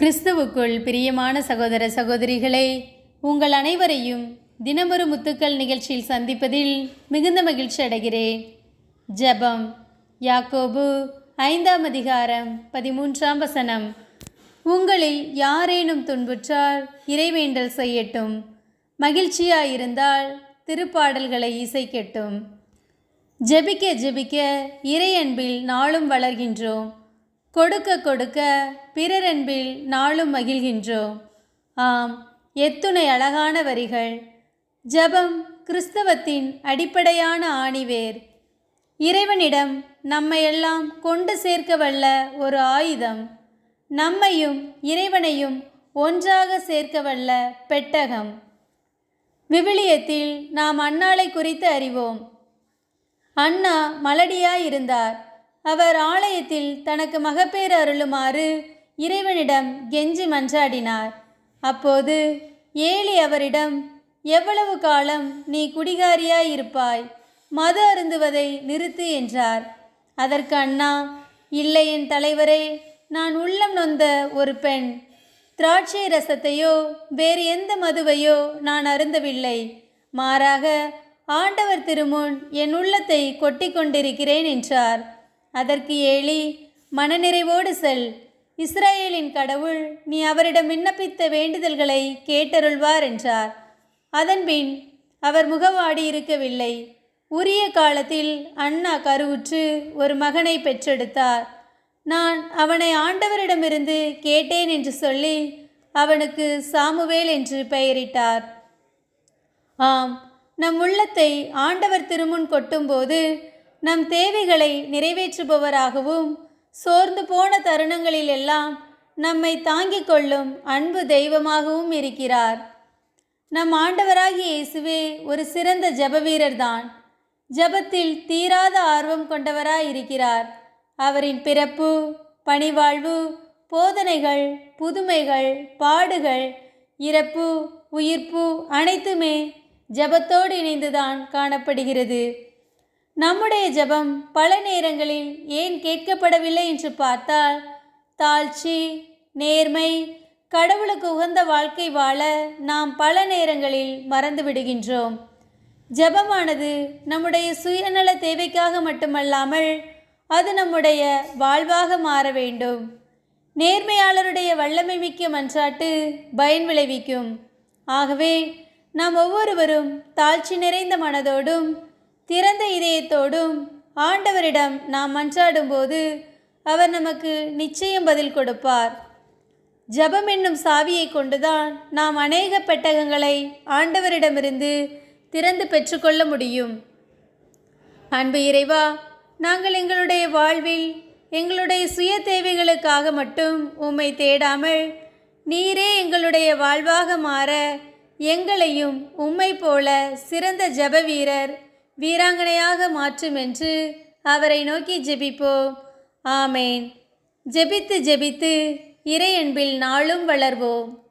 கிறிஸ்துவுக்குள் பிரியமான சகோதர சகோதரிகளே உங்கள் அனைவரையும் தினமொரு முத்துக்கள் நிகழ்ச்சியில் சந்திப்பதில் மிகுந்த மகிழ்ச்சி அடைகிறேன். ஜெபம் யாக்கோபு ஐந்தாம் அதிகாரம் பதிமூன்றாம் வசனம். உங்களில் யாரேனும் துன்புற்றால் இறைவேண்டல் செய்யட்டும். மகிழ்ச்சியாயிருந்தால் திருப்பாடல்களை இசைக்கட்டும். ஜெபிக்க ஜெபிக்க இறையன்பில் நாளும் வளர்கின்றோம். கொடுக்க கொடுக்க பிறரன்பில் நாளும் மகிழ்கின்றோம். ஆம் எத்துணை அழகான வரிகள். ஜெபம் கிறிஸ்தவத்தின் அடிப்படையான ஆணிவேர். இறைவனிடம் நம்மையெல்லாம் கொண்டு சேர்க்க வல்ல ஒரு ஆயுதம். நம்மையும் இறைவனையும் ஒன்றாக சேர்க்க வல்ல பெட்டகம். விவிலியத்தில் நாம் அன்னாளை குறித்து அறிவோம். அண்ணா மலடியாயிருந்தார் அவர் ஆலயத்தில் தனக்கு மகப்பேறு அருளுமாறு இறைவனிடம் கெஞ்சி மன்றாடினார். அப்போது ஏலி அவரிடம் எவ்வளவு காலம் நீ குடிகாரியாயிருப்பாய்? மது அருந்துவதை நிறுத்து என்றார். அதற்கு அண்ணா இல்லை என் தலைவரே நான் உள்ளம் நொந்த ஒரு பெண். திராட்சை ரசத்தையோ வேறு எந்த மதுவையோ நான் அருந்தவில்லை. மாறாக ஆண்டவர் திருமுன் என் உள்ளத்தை கொட்டி கொண்டிருக்கிறேன் என்றார். அதற்கு ஏலி மனநிறைவோடு செல். இஸ்ரேலின் கடவுள் நீ அவரிடம் விண்ணப்பித்த வேண்டுதல்களை கேட்டருள்வார் என்றார். அதன்பின் அவர் முகவாடி இருக்கவில்லை. உரிய காலத்தில் அண்ணா கருவுற்று ஒரு மகனை பெற்றெடுத்தார். நான் அவனை ஆண்டவரிடமிருந்து கேட்டேன் என்று சொல்லி அவனுக்கு சாமுவேல் என்று பெயரிட்டார். ஆம் நம் உள்ளத்தை ஆண்டவர் திருமுன் கொட்டும்போது நம் தேவைகளை நிறைவேற்றுபவராகவும் சோர்ந்து போன தருணங்களில் எல்லாம் நம்மை தாங்கிக் கொள்ளும் அன்பு தெய்வமாகவும் இருக்கிறார். நம் ஆண்டவராகிய இயேசுவே ஒரு சிறந்த ஜெப வீரர்தான் ஜெபத்தில் தீராத ஆர்வம் கொண்டவராய் இருக்கிறார் அவரின் பிறப்பு பணிவாழ்வு போதனைகள் புதுமைகள் பாடுகள் இறப்பு உயிர்ப்பு அனைத்துமே ஜெபத்தோடு இணைந்துதான் காணப்படுகிறது. நம்முடைய ஜெபம் பல நேரங்களில் ஏன் கேட்கப்படவில்லை என்று பார்த்தால் தாழ்ச்சி நேர்மை கடவுளுக்கு உகந்த வாழ்க்கை வாழ நாம் பல நேரங்களில் மறந்து விடுகின்றோம். ஜெபமானது நம்முடைய சுயநல தேவைக்காக மட்டுமல்லாமல் அது நம்முடைய வாழ்வாக மாற வேண்டும். நேர்மையாளருடைய வல்லமை மிக்க மன்றாட்டு பயன் விளைவிக்கும். ஆகவே நாம் ஒவ்வொருவரும் தாழ்ச்சி நிறைந்த மனதோடும் திறந்த இதயத்தோடும் ஆண்டவரிடம் நாம் மன்றாடும்போது அவர் நமக்கு நிச்சயம் பதில் கொடுப்பார். ஜபம் என்னும் சாவியை கொண்டுதான் நாம் அநேக பெட்டகங்களை ஆண்டவரிடமிருந்து திறந்து பெற்றுக்கொள்ள முடியும். அன்பு இறைவா நாங்கள் எங்களுடைய வாழ்வில் எங்களுடைய சுய தேவைகளுக்காக மட்டும் உம்மை தேடாமல் நீரே எங்களுடைய வாழ்வாக மாற எங்களையும் உம்மை போல சிறந்த ஜெப வீரர் வீராங்கனையாக மாற்றும் என்று அவரை நோக்கி ஜெபிப்போம். ஆமேன். ஜெபித்து ஜெபித்து இறை அன்பில் நாளும் வளர்வோம்.